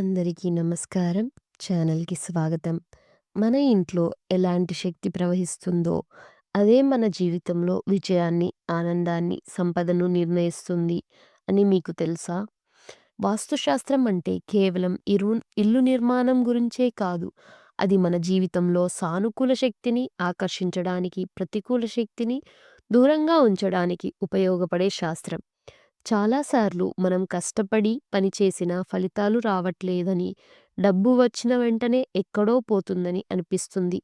అందరికీ నమస్కారం. ఛానల్‌కి స్వాగతం. మన ఇంట్లో ఎలాంటి శక్తి ప్రవహిస్తుందో, అదే మన జీవితంలో విజయాన్ని, ఆనందాన్ని, సంపదను నిర్ణయిస్తుంది అని మీకు తెలుసా? వాస్తుశాస్త్రం అంటే కేవలం ఇరు ఇల్లు నిర్మాణం గురించే కాదు. అది మన జీవితంలో సానుకూల శక్తిని ఆకర్షించడానికి, ప్రతికూల శక్తిని దూరంగా ఉంచడానికి ఉపయోగపడే శాస్త్రం. చాలాసార్లు మనం కష్టపడి పనిచేసినా ఫలితాలు రావట్లేదని, డబ్బు వచ్చిన వెంటనే ఎక్కడో పోతుందని అనిపిస్తుంది.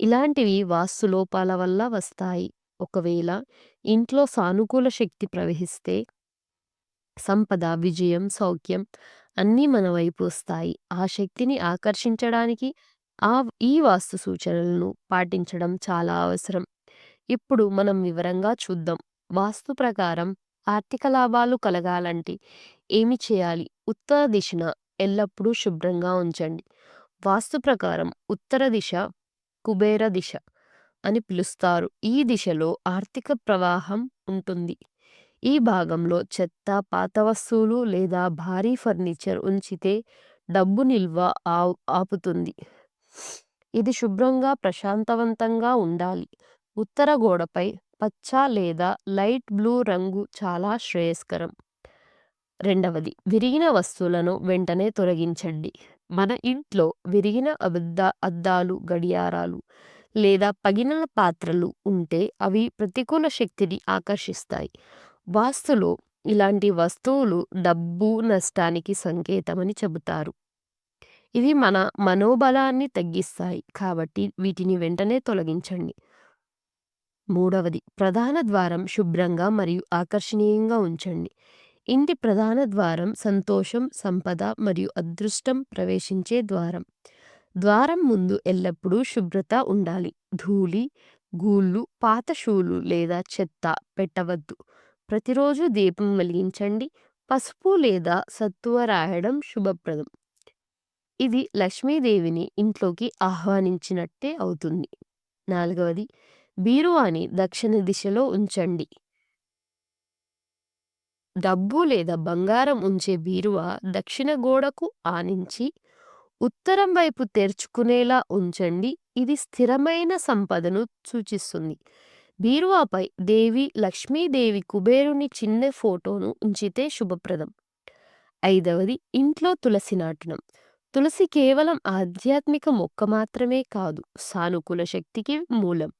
ఇలాంటివి వాస్తు లోపాల వల్ల వస్తాయి. ఒకవేళ ఇంట్లో సానుకూల శక్తి ప్రవహిస్తే సంపద, విజయం, సౌఖ్యం అన్నీ మన వైపు వస్తాయి. ఆ శక్తిని ఆకర్షించడానికి ఆ ఈ వాస్తు సూచనలను పాటించడం చాలా అవసరం. ఇప్పుడు మనం వివరంగా చూద్దాం. వాస్తు ప్రకారం ఆర్థిక లాభాలు కలగాలంటే ఏమి చేయాలి? ఉత్తర దిశన ఎల్లప్పుడూ శుభ్రంగా ఉంచండి. వాస్తు ప్రకారం ఉత్తర దిశ కుబేర దిశ అని పిలుస్తారు. ఈ దిశలో ఆర్థిక ప్రవాహం ఉంటుంది. ఈ భాగంలో చెత్త, పాత వస్తువులు లేదా భారీ ఫర్నిచర్ ఉంచితే డబ్బు నిల్వ ఆవ్ ఆపుతుంది. ఇది శుభ్రంగా, ప్రశాంతవంతంగా ఉండాలి. ఉత్తర గోడపై పచ్చ లేదా లైట్ బ్లూ రంగు చాలా శ్రేయస్కరం. రెండవది విరిగిన వస్తువులను వెంటనే తొలగించండి. మన ఇంట్లో విరిగిన అబద్ద అద్దాలు, గడియారాలు లేదా పగిలిన పాత్రలు ఉంటే అవి ప్రతికూల శక్తిని ఆకర్షిస్తాయి. వాస్తులో ఇలాంటి వస్తువులు డబ్బు నష్టానికి సంకేతమని చెబుతారు. ఇవి మన మనోబలాన్ని తగ్గిస్తాయి. కాబట్టి వీటిని వెంటనే తొలగించండి. మూడవది ప్రధాన ద్వారం శుభ్రంగా మరియు ఆకర్షణీయంగా ఉంచండి. ఇంటి ప్రధాన ద్వారం సంతోషం, సంపద మరియు అదృష్టం ప్రవేశించే ద్వారం. ద్వారం ముందు ఎల్లప్పుడూ శుభ్రత ఉండాలి. ధూళి, గూళ్ళు, పాత షూలు లేదా చెత్త పెట్టవద్దు. ప్రతిరోజు దీపం వెలిగించండి. పసుపు లేదా సత్తువ రాయడం శుభప్రదం. ఇది లక్ష్మీదేవిని ఇంట్లోకి ఆహ్వానించినట్టే అవుతుంది. నాలుగవది బీరువాని దక్షిణ దిశలో ఉంచండి. డబ్బు లేదా బంగారం ఉంచే బీరువా దక్షిణ గోడకు ఆనించి ఉత్తరం వైపు తెరుచుకునేలా ఉంచండి. ఇది స్థిరమైన సంపదను సూచిస్తుంది. బీరువాపై దేవి లక్ష్మీదేవి, కుబేరుని చిన్న ఫోటోను ఉంచితే శుభప్రదం. ఐదవది ఇంట్లో తులసి నాటనం తులసి కేవలం ఆధ్యాత్మిక మొక్క మాత్రమే కాదు, సానుకూల శక్తికి మూలం.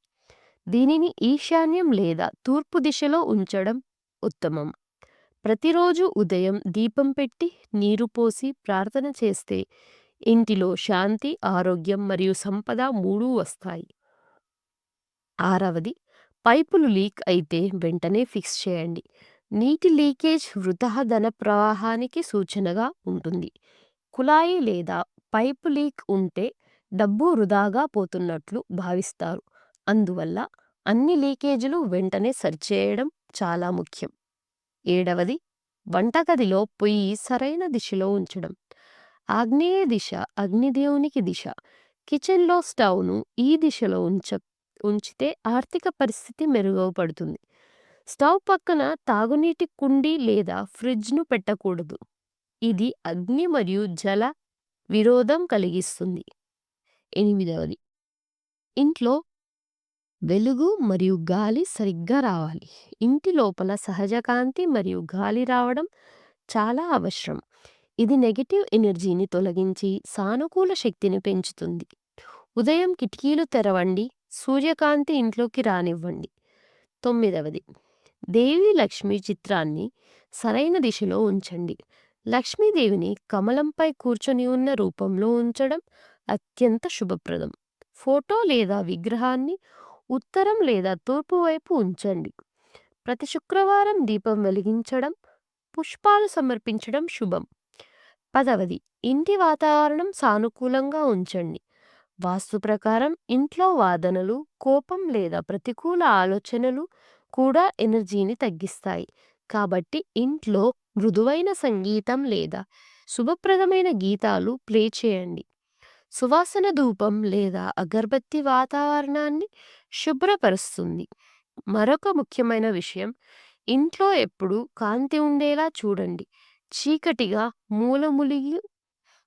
దీనిని ఈశాన్యం లేదా తూర్పు దిశలో ఉంచడం ఉత్తమం. ప్రతిరోజు ఉదయం దీపం పెట్టి, నీరు పోసి ప్రార్థన చేస్తే ఇంటిలో శాంతి, ఆరోగ్యం మరియు సంపద మూడూ వస్తాయి. ఆరవది పైపులు లీక్ అయితే వెంటనే ఫిక్స్ చేయండి. నీటి లీకేజ్ వృథా ధన ప్రవాహానికి సూచనగా ఉంటుంది. కుళాయి లేదా పైపు లీక్ ఉంటే డబ్బు వృధాగా పోతున్నట్లు భావిస్తారు. అందువల్ల అన్ని లీకేజీలు వెంటనే సరిచేయడం చాలా ముఖ్యం. ఏడవది వంటగదిలో పొయ్యి సరైన దిశలో ఉంచడం. ఆగ్నేయ దిశ అగ్నిదేవునికి దిశ. కిచెన్‌లో స్టవ్‌ను ఈ దిశలో ఉంచ ఉంచితే ఆర్థిక పరిస్థితి మెరుగుపడుతుంది. స్టవ్ పక్కన తాగునీటి కుండీ లేదా ఫ్రిడ్జ్‌ను పెట్టకూడదు. ఇది అగ్ని మరియు జల విరోధం కలిగిస్తుంది. ఎనిమిదవది ఇంట్లో వెలుగు మరియు గాలి సరిగ్గా రావాలి. ఇంటి లోపల సహజ కాంతి మరియు గాలి రావడం చాలా అవసరం. ఇది నెగటివ్ ఎనర్జీని తొలగించి సానుకూల శక్తిని పెంచుతుంది. ఉదయం కిటికీలు తెరవండి. సూర్యకాంతి ఇంట్లోకి రానివ్వండి. తొమ్మిదవది దేవి లక్ష్మి చిత్రాన్ని సరైన దిశలో ఉంచండి. లక్ష్మీదేవిని కమలంపై కూర్చొని ఉన్న రూపంలో ఉంచడం అత్యంత శుభప్రదం. ఫోటో లేదా విగ్రహాన్ని ఉత్తరం లేదా తూర్పు వైపు ఉంచండి. ప్రతి శుక్రవారం దీపం వెలిగించడం, పుష్పాలు సమర్పించడం శుభం. పదవది ఇంటి వాతావరణం సానుకూలంగా ఉంచండి. వాస్తు ప్రకారం ఇంట్లో వాదనలు, కోపం లేదా ప్రతికూల ఆలోచనలు కూడా ఎనర్జీని తగ్గిస్తాయి. కాబట్టి ఇంట్లో మృదువైన సంగీతం లేదా శుభప్రదమైన గీతాలు ప్లే చేయండి. సువాసన ధూపం లేదా అగరబత్తి వాతావరణాన్ని శుభ్రపరుస్తుంది. మరొక ముఖ్యమైన విషయం ఇంట్లో ఎప్పుడూ కాంతి ఉండేలా చూడండి. చీకటిగా, మూలములిగి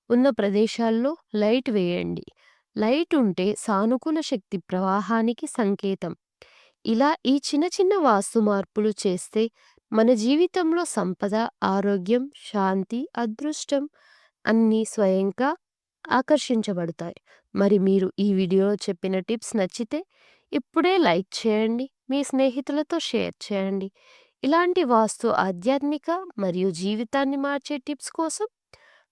ఉన్న ప్రదేశాల్లో లైట్ వేయండి. లైట్ ఉంటే సానుకూల శక్తి ప్రవాహానికి సంకేతం. ఇలా ఈ చిన్న చిన్న వాస్తు మార్పులు చేస్తే మన జీవితంలో సంపద, ఆరోగ్యం, శాంతి, అదృష్టం అన్నీ స్వయంగా ఆకర్షించబడతాయి. మరి మీరు ఈ వీడియోలో చెప్పిన టిప్స్ నచ్చితే ఇప్పుడే లైక్ చేయండి. మీ స్నేహితులతో షేర్ చేయండి. ఇలాంటి వాస్తు ఆధ్యాత్మిక మరియు జీవితాన్ని మార్చే టిప్స్ కోసం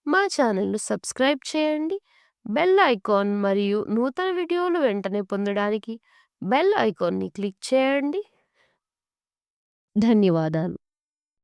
మా ఛానల్‌ను సబ్స్క్రైబ్ చేయండి. బెల్ ఐకాన్ మరియు నూతన వీడియోలు వెంటనే పొందడానికి బెల్ ఐకాన్‌ని క్లిక్ చేయండి. ధన్యవాదాలు.